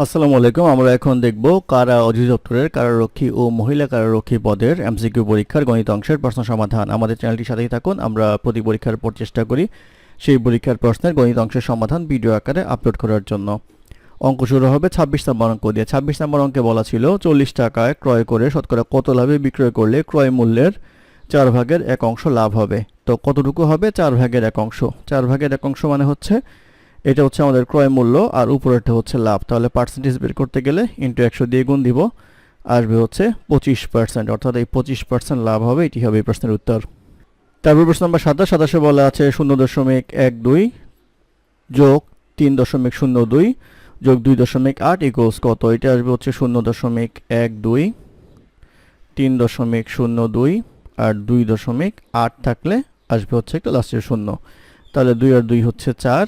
আসসালামু আলাইকুম, আমরা এখন দেখব কারা অধিদপ্তরের কারারক্ষী ও মহিলা কারারক্ষী পদের এমসিকিউ পরীক্ষার গণিত অংশের প্রশ্ন সমাধান। আমাদের চ্যানেলটির সাথেই থাকুন, আমরা প্রতি পরীক্ষার পর চেষ্টা করি সেই পরীক্ষার প্রশ্নের গণিত অংশের সমাধান ভিডিও আকারে আপলোড করার জন্য। অঙ্ক শুরু হবে ছাব্বিশ নম্বর অঙ্ক দিয়ে। ছাব্বিশ নম্বর অঙ্কে বলা ছিল, চল্লিশ টাকায় ক্রয় করে শতকরা কত লাভে বিক্রয় করলে ক্রয় মূল্যের চার ভাগের এক অংশ লাভ হবে? তো কতটুকু হবে? চার ভাগের এক অংশ। চার ভাগের এক অংশ মানে হচ্ছে এটা হচ্ছে আমাদের ক্রয় মূল্য আর উপরেরটা হচ্ছে লাভ। তাহলে পার্সেন্টেজ বের করতে গেলে ইন্টু একশো দিয়ে গুণ দিব, আসবে হচ্ছে পঁচিশ পার্সেন্ট অর্থাৎ এই পঁচিশ পার্সেন্ট লাভ হবে, এটি হবে এই প্রশ্নের উত্তর। তারপর প্রশ্ন নম্বর সাতাশ, সাতাশে বলা আছে শূন্য দশমিক এক দুই যোগ তিন দশমিক শূন্য দুই যোগ দুই দশমিক আট ইকুয়ালস কত? এটা আসবে হচ্ছে শূন্য দশমিক এক দুই, তিন দশমিক শূন্য দুই আর দুই দশমিক আট থাকলে আসবে হচ্ছে একটা লাস্টের শূন্য। তাহলে দুই আর দুই হচ্ছে চার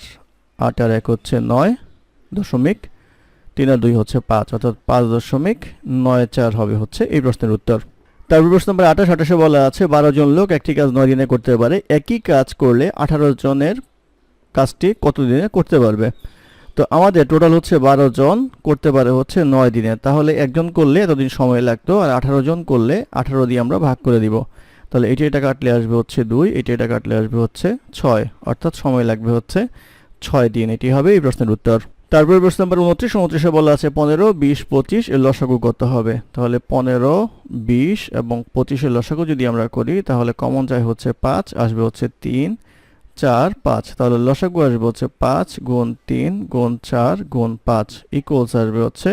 আট আর এক হচ্ছে নয় দশমিক, তিন আর দুই হচ্ছে পাঁচ, অর্থাৎ পাঁচ দশমিক নয় চার হবে হচ্ছে এই প্রশ্নের উত্তর। তারপর প্রশ্ন নম্বর আঠাশ, আঠাশে বলা আছে, বারো জন লোক একটি কাজ নয় দিনে করতে পারে, একই কাজ করলে আঠারো জনের কাজটি কত দিনে করতে পারবে? তো আমাদের টোটাল হচ্ছে বারো জন করতে পারে হচ্ছে নয় দিনে, তাহলে একজন করলে এতদিন সময় লাগতো, আর আঠারো জন করলে আঠারো দিয়ে আমরা ভাগ করে দিব। তাহলে এটি এটা কাটলে আসবে হচ্ছে দুই, এটি এটা কাটলে আসবে হচ্ছে ছয়, অর্থাৎ সময় লাগবে হচ্ছে ছয় দিন এটি হবে এই প্রশ্নের উত্তর। তারপরে প্রশ্ন নম্বর উনত্রিশ, উনত্রিশে বলা আছে পনেরো, বিশ, পঁচিশ এর লসাগু কত হবে? তাহলে পনেরো, বিশ এবং পঁচিশের লসাগু যদি আমরা করি, তাহলে কমন যায় হচ্ছে পাঁচ, আসবে হচ্ছে তিন, চার, পাঁচ। তাহলে লসাগু আসবে হচ্ছে পাঁচ গুণ তিন গুণ চার গুণ পাঁচ ইকুয়ালস আসবে হচ্ছে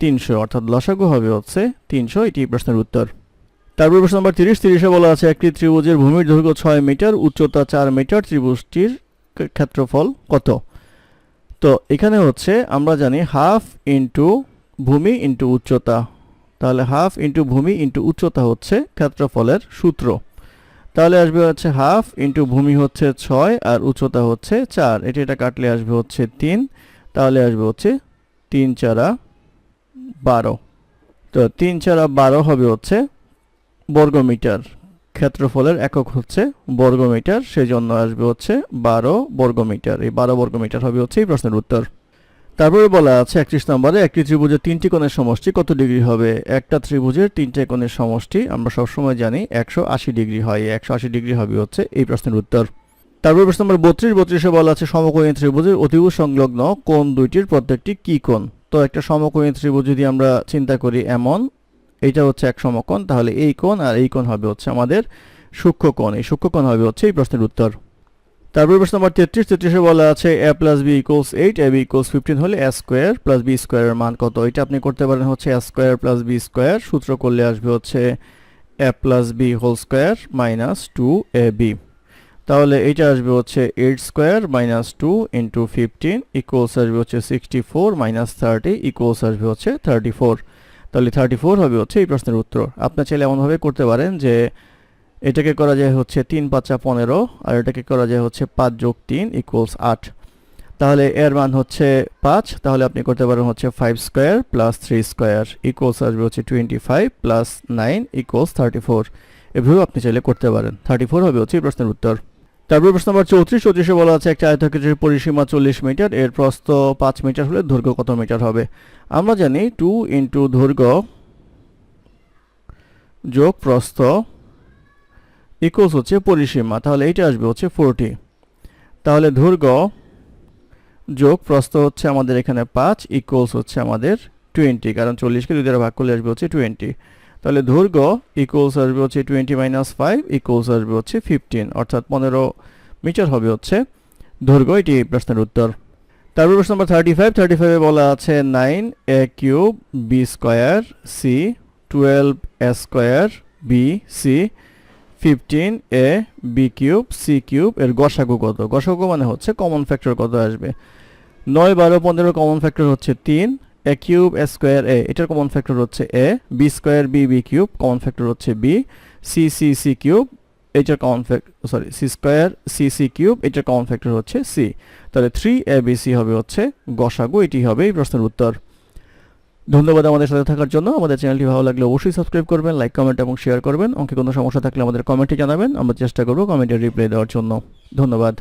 তিনশো। অর্থাৎ লসাগু হবে হচ্ছে তিনশো, এটি প্রশ্নের উত্তর। তারপর প্রশ্ন নম্বর তিরিশ, তিরিশে বলা আছে একটি ত্রিভুজের ভূমির দৈর্ঘ্য ছয় মিটার, উচ্চতা চার মিটার, ত্রিভুজটির ক্ষেত্রফল কত? তো এখানে হচ্ছে আমরা জানি হাফ ইন্টু ভূমি ইন্টু উচ্চতা। তাহলে হাফ ইন্টু ভূমি ইন্টু উচ্চতা হচ্ছে ক্ষেত্রফলের সূত্র। তাহলে আসবে হচ্ছে হাফ ইন্টু ভূমি হচ্ছে ছয় আর উচ্চতা হচ্ছে চার। এটি এটা কাটলে আসবে হচ্ছে তিন। তাহলে আসবে হচ্ছে তিন চারা বারো। তো তিন চারা বারো হবে হচ্ছে বর্গমিটার। ক্ষেত্রফলের একক হচ্ছে বর্গমিটার সেই জন্য আসবে হচ্ছে বারো বর্গমিটার। এই বারো বর্গমিটার হবে হচ্ছে এই প্রশ্নের উত্তর। তারপরে বলা আছে একত্রিশ নম্বরে, একটি ত্রিভুজের তিনটি কোণের সমষ্টি কত ডিগ্রি হবে? একটা ত্রিভুজের তিনটে কোণের সমষ্টি, আমরা সবসময় জানি একশো আশি ডিগ্রি হয়। একশো আশি ডিগ্রি হবে হচ্ছে এই প্রশ্নের উত্তর। তারপর প্রশ্ন নম্বর বত্রিশ, বত্রিশে বলা আছে সমকোণী ত্রিভুজের অতিভুজ সংলগ্ন কোণ দুইটির প্রত্যেকটি কি কোণ? তো একটা সমকোণী ত্রিভুজ যদি আমরা চিন্তা করি এমন এইটা হচ্ছে এক সমকোণ, তাহলে এই কোণ আর এই কোণ হবে হচ্ছে আমাদের সূক্ষ্ম কোণ এই সূক্ষ্ম কোণ হবে হচ্ছে এই প্রশ্নের উত্তর। তারপর প্রশ্ন নম্বর তেত্রিশ, তেত্রিশে বলা আছে A plus B equals eight A B equals fifteen হলে এ স্কোয়ার প্লাস বি স্কোয়ারের মান কত? এটা আপনি করতে পারেন হচ্ছে A square plus B square সূত্র করলে আসবে হচ্ছে A plus B whole square minus two A B তাহলে এটা আসবে হচ্ছে eight square minus two into fifteen equals আসবে হচ্ছে sixty four minus thirty equals আসবে হচ্ছে থার্টি ফোর তাহলে থার্টি ফোর হবে হচ্ছে এই প্রশ্নের উত্তর। আপনার চাইলে এমনভাবে করতে পারেন যে, এটাকে করা যায় হচ্ছে তিন পাঁচা পনেরো, আর এটাকে করা যায় হচ্ছে পাঁচ যোগ তিন ইকুয়ালস আট। তাহলে এর মান হচ্ছে পাঁচ, তাহলে আপনি করতে পারেন হচ্ছে five square plus three square equals আসবে হচ্ছে twenty five plus nine equals thirty four এভাবেও আপনি চাইলে করতে পারেন। থার্টি ফোর হবে হচ্ছে এই প্রশ্নের উত্তর। তারপর প্রশ্ন নম্বর চৌত্রিশ, চৌত্রিশে বলা আছে, একটা আয়তক্ষেত্রের পরিসীমা চল্লিশ মিটার, এর প্রস্থ পাঁচ মিটার হলে দৈর্ঘ্য কত মিটার হবে? আমরা জানি টু ইন্টু দৈর্ঘ্য যোগ প্রস্থ ইকুয়ালস হচ্ছে পরিসীমা, তাহলে এইটা আসবে হচ্ছে ফোরটি তাহলে দৈর্ঘ্য যোগ প্রস্থ হচ্ছে আমাদের এখানে পাঁচ ইকুয়ালস হচ্ছে আমাদের টোয়েন্টি কারণ চল্লিশকে দুই দ্বারা ভাগ করলে আসবে হচ্ছে টোয়েন্টি তাহলে দৈর্ঘ্য ইকুয়ালস আসবে হচ্ছে টোয়েন্টি মাইনাস ফাইভ ইকুয়ালস আসবে হচ্ছে ফিফটিন অর্থাৎ পনেরো মিটার হবে হচ্ছে দৈর্ঘ্য, এটি প্রশ্নের উত্তর। তারপর প্রশ্ন নম্বর থার্টি ফাইভ থার্টি ফাইভে বলা আছে nine A cube B square C twelve A square B C fifteen A B cube C cube এর গসাগু কত? গসাগু মানে হচ্ছে কমন ফ্যাক্টর কত আসবে? নয়, বারো, পনেরো কমন ফ্যাক্টর হচ্ছে তিন এ কিউব এ স্কোয়ার এ এটার কমন ফ্যাক্টর হচ্ছে A B square B B cube common factor হচ্ছে B C C C cube এটার common factor sorry C square C C cube এটার কমন ফ্যাক্টর হচ্ছে C তাহলে three A B C হবে হচ্ছে গসাগু। এটি হবে এই প্রশ্নের উত্তর। ধন্যবাদ আমাদের সাথে থাকার জন্য। আমাদের চ্যানেলটি ভালো লাগলে অবশ্যই সাবস্ক্রাইব করবেন, লাইক, কমেন্ট এবং শেয়ার করবেন। অঙ্কে কোনো সমস্যা থাকলে আমাদের কমেন্টে জানাবেন। আমরা চেষ্টা করব কমেন্টের রিপ্লাই দেওয়ার জন্য। ধন্যবাদ।